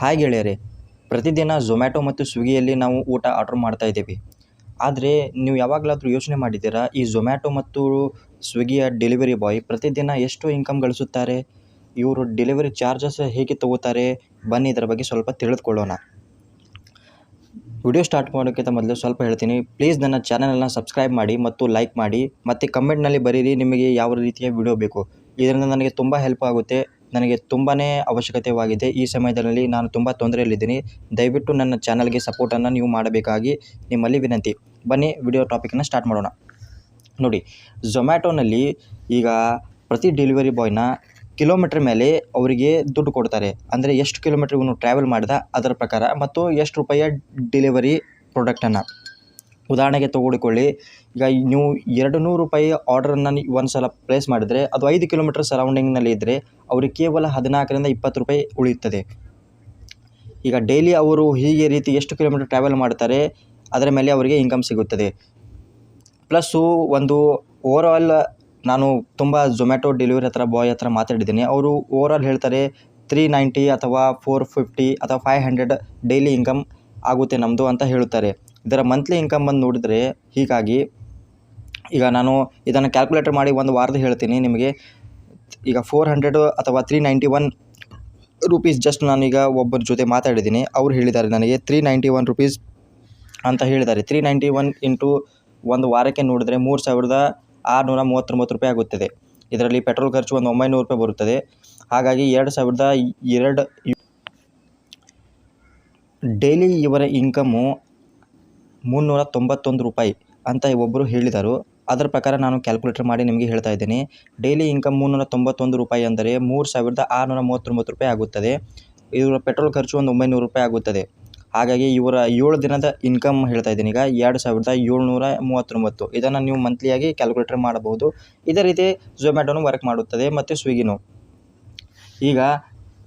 Hi ಗೆಳೆಯರೇ, ಪ್ರತಿದಿನ Zomato ಮತ್ತು ಸ್ವಿಗ್ಗಿಯಲ್ಲಿ ನಾವು ಊಟ ಆರ್ಡ್ರ್ ಮಾಡ್ತಾ ಇದ್ದೀವಿ. ಆದರೆ ನೀವು ಯಾವಾಗಲಾದರೂ ಯೋಚನೆ ಮಾಡಿದ್ದೀರಾ, ಈ ಝೊಮ್ಯಾಟೊ ಮತ್ತು ಸ್ವಿಗ್ಗಿಯ ಡೆಲಿವರಿ ಬಾಯ್ ಪ್ರತಿದಿನ ಎಷ್ಟು ಇನ್ಕಮ್ ಗಳಿಸುತ್ತಾರೆ? ಇವರು ಡೆಲಿವರಿ ಚಾರ್ಜಸ್ ಹೇಗೆ ತಗೋತಾರೆ? ಬನ್ನಿ ಇದರ ಬಗ್ಗೆ ಸ್ವಲ್ಪ ತಿಳಿದುಕೊಳ್ಳೋಣ. ವಿಡಿಯೋ ಸ್ಟಾರ್ಟ್ ಮಾಡೋಕ್ಕಿಂತ ಮೊದಲು ಸ್ವಲ್ಪ ಹೇಳ್ತೀನಿ ಪ್ಲೀಸ್ ನನ್ನ ಚಾನಲನ್ನು ಸಬ್ಸ್ಕ್ರೈಬ್ ಮಾಡಿ ಮತ್ತು ಲೈಕ್ ಮಾಡಿ, ಮತ್ತು ಕಮೆಂಟ್ನಲ್ಲಿ ಬರೀರಿ, ನಿಮಗೆ ಯಾವ ರೀತಿಯ ವಿಡಿಯೋ ಬೇಕು? ಇದರಿಂದ ನನಗೆ ತುಂಬ ಹೆಲ್ಪ್ ಆಗುತ್ತೆ. ನನಗೆ ತುಂಬಾ ಅವಶ್ಯಕತೆವಾಗಿದೆ. ಈ ಸಮಯದಲ್ಲಿ ನಾನು ತುಂಬ ತೊಂದರೆಯಲ್ಲಿದ್ದೀನಿ. ದಯವಿಟ್ಟು ನನ್ನ ಚಾನಲ್ಗೆ ಸಪೋರ್ಟನ್ನು ನೀವು ಮಾಡಬೇಕಾಗಿ ನಿಮ್ಮಲ್ಲಿ ವಿನಂತಿ. ಬನ್ನಿ ವಿಡಿಯೋ ಟಾಪಿಕನ್ನು ಸ್ಟಾರ್ಟ್ ಮಾಡೋಣ. ನೋಡಿ ಝೊಮ್ಯಾಟೋನಲ್ಲಿ ಈಗ ಪ್ರತಿ ಡೆಲಿವರಿ ಬಾಯ್ನ ಕಿಲೋಮೀಟ್ರ್ ಮೇಲೆ ಅವರಿಗೆ ದುಡ್ಡು ಕೊಡ್ತಾರೆ. ಅಂದರೆ ಎಷ್ಟು ಕಿಲೋಮೀಟ್ರ್ ಇವನು ಟ್ರಾವೆಲ್ ಮಾಡಿದ, ಅದರ ಪ್ರಕಾರ, ಮತ್ತು ಎಷ್ಟು ರೂಪಾಯಿಯ ಡೆಲಿವರಿ ಪ್ರಾಡಕ್ಟನ್ನು ಉದಾಹರಣೆಗೆ ತಗೊಳ್ಕೊಳ್ಳಿ. ಈಗ ನೀವು ಎರಡು ನೂರು ರೂಪಾಯಿ ಆರ್ಡ್ರನ್ನು ನೀವು ಒಂದು ಸಲ ಪ್ಲೇಸ್ ಮಾಡಿದರೆ ಅದು ಐದು ಕಿಲೋಮೀಟ್ರ್ ಸರೌಂಡಿಂಗ್ನಲ್ಲಿ ಇದ್ದರೆ ಅವ್ರಿಗೆ ಕೇವಲ ಹದಿನಾಲ್ಕರಿಂದ ಇಪ್ಪತ್ತು ರೂಪಾಯಿ ಉಳಿಯುತ್ತದೆ. ಈಗ ಡೈಲಿ ಅವರು ಹೀಗೆ ರೀತಿ ಎಷ್ಟು ಕಿಲೋಮೀಟ್ರ್ ಟ್ರಾವೆಲ್ ಮಾಡ್ತಾರೆ, ಅದರ ಮೇಲೆ ಅವರಿಗೆ ಇನ್ಕಮ್ ಸಿಗುತ್ತದೆ. ಪ್ಲಸ್ಸು ಒಂದು ಓವರಾಲ್ ನಾನು ತುಂಬ ಝೊಮ್ಯಾಟೊ ಡೆಲಿವರಿ ಹತ್ರ ಬಾಯ್ ಹತ್ರ ಮಾತಾಡಿದ್ದೀನಿ. ಅವರು ಓವರಾಲ್ ಹೇಳ್ತಾರೆ ತ್ರೀ ನೈಂಟಿ ಅಥವಾ ಫೋರ್ ಫಿಫ್ಟಿ ಅಥವಾ ಫೈವ್ ಹಂಡ್ರೆಡ್ ಡೈಲಿ ಇನ್ಕಮ್ ಆಗುತ್ತೆ ನಮ್ಮದು ಅಂತ ಹೇಳುತ್ತಾರೆ. ಇದರ ಮಂತ್ಲಿ ಇನ್ಕಮ್ ಬಂದು ನೋಡಿದರೆ ಹೀಗಾಗಿ ಈಗ ನಾನು ಇದನ್ನು ಕ್ಯಾಲ್ಕುಲೇಟರ್ ಮಾಡಿ ಒಂದು ವಾರದ ಹೇಳ್ತೀನಿ ನಿಮಗೆ. ಈಗ ಫೋರ್ ಹಂಡ್ರೆಡು ಅಥವಾ three ninety one rupees just ನಾನೀಗ ಒಬ್ಬರ ಜೊತೆ ಮಾತಾಡಿದ್ದೀನಿ ಅವ್ರು ಹೇಳಿದ್ದಾರೆ ನನಗೆ ತ್ರೀ ನೈಂಟಿ ಒನ್ ರುಪೀಸ್ ಅಂತ ಹೇಳಿದ್ದಾರೆ ತ್ರೀ ನೈಂಟಿ ಒನ್ ಇಂಟು ಒಂದು ವಾರಕ್ಕೆ ನೋಡಿದರೆ ಮೂರು ಸಾವಿರದ ಆರುನೂರ ಮೂವತ್ತೊಂಬತ್ತು ರೂಪಾಯಿ ಆಗುತ್ತದೆ. ಇದರಲ್ಲಿ ಪೆಟ್ರೋಲ್ ಖರ್ಚು ಒಂದು ಒಂಬೈನೂರು ರೂಪಾಯಿ ಬರುತ್ತದೆ. ಹಾಗಾಗಿ ಎರಡು ಸಾವಿರದ ಎರಡು ಡೈಲಿ ಇವರ ಇನ್ಕಮ್ಮು ಮುನ್ನೂರ ತೊಂಬತ್ತೊಂದು ರೂಪಾಯಿ ಅಂತ ಒಬ್ಬರು ಹೇಳಿದರು. ಅದರ ಪ್ರಕಾರ ನಾನು ಕ್ಯಾಲ್ಕುಲೇಟರ್ ಮಾಡಿ ನಿಮಗೆ ಹೇಳ್ತಾ ಇದ್ದೀನಿ. ಡೈಲಿ ಇನ್ಕಮ್ ಮುನ್ನೂರ ತೊಂಬತ್ತೊಂದು ರೂಪಾಯಿ ಅಂದರೆ ಮೂರು ಸಾವಿರದ ಆರುನೂರ ಮೂವತ್ತೊಂಬತ್ತು ರೂಪಾಯಿ ಆಗುತ್ತದೆ. ಇವರ ಪೆಟ್ರೋಲ್ ಖರ್ಚು ಒಂದು ಒಂಬೈನೂರು ರೂಪಾಯಿ ಆಗುತ್ತದೆ. ಹಾಗಾಗಿ ಇವರ ಏಳು ದಿನದ ಇನ್ಕಮ್ ಹೇಳ್ತಾ ಇದ್ದೀನಿ. ಈಗ ಎರಡು ಸಾವಿರದ ಏಳ್ನೂರ ಮೂವತ್ತೊಂಬತ್ತು. ಇದನ್ನು ನೀವು ಮಂತ್ಲಿಯಾಗಿ ಕ್ಯಾಲ್ಕುಲೇಟರ್ ಮಾಡಬಹುದು. ಇದೇ ರೀತಿ ಝೊಮ್ಯಾಟೋನು ವರ್ಕ್ ಮಾಡುತ್ತದೆ ಮತ್ತು ಸ್ವಿಗ್ಗಿನೂ ಈಗ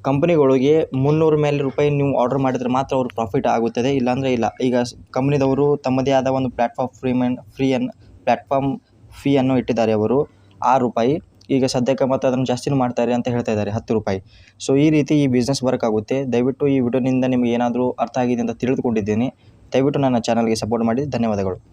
ಕಂಪ್ನಿಗಳಿಗೆ ಮುನ್ನೂರು ಮೇಲೆ ರೂಪಾಯಿ ನೀವು ಆರ್ಡರ್ ಮಾಡಿದರೆ ಮಾತ್ರ ಅವ್ರಿಗೆ ಪ್ರಾಫಿಟ್ ಆಗುತ್ತದೆ. ಇಲ್ಲಾಂದರೆ ಇಲ್ಲ. ಈಗ ಕಂಪ್ನಿದವರು ತಮ್ಮದೇ ಆದ ಒಂದು ಪ್ಲ್ಯಾಟ್ಫಾರ್ಮ್ ಫ್ರೀ ಮೆನ್ ಫ್ರೀಯನ್ನು ಪ್ಲ್ಯಾಟ್ಫಾರ್ಮ್ ಫೀಯನ್ನು ಇಟ್ಟಿದ್ದಾರೆ ಅವರು. ಆರು ರೂಪಾಯಿ. ಈಗ ಸದ್ಯಕ್ಕೆ ಮತ್ತು ಅದನ್ನು ಜಾಸ್ತಿನೂ ಮಾಡ್ತಾರೆ ಅಂತ ಹೇಳ್ತಾ ಇದ್ದಾರೆ. ಹತ್ತು ರೂಪಾಯಿ. ಸೊ ಈ ರೀತಿ ಈ ಬಿಸ್ನೆಸ್ ವರ್ಕ್ ಆಗುತ್ತೆ. ದಯವಿಟ್ಟು ಈ ವಿಡಿಯೋನಿಂದ ನಿಮಗೆ ಏನಾದರೂ ಅರ್ಥ ಆಗಿದೆ ಅಂತ ತಿಳಿದುಕೊಂಡಿದ್ದೀನಿ. ದಯವಿಟ್ಟು ನನ್ನ ಚಾನಲ್ಗೆ ಸಪೋರ್ಟ್ ಮಾಡಿ. ಧನ್ಯವಾದಗಳು.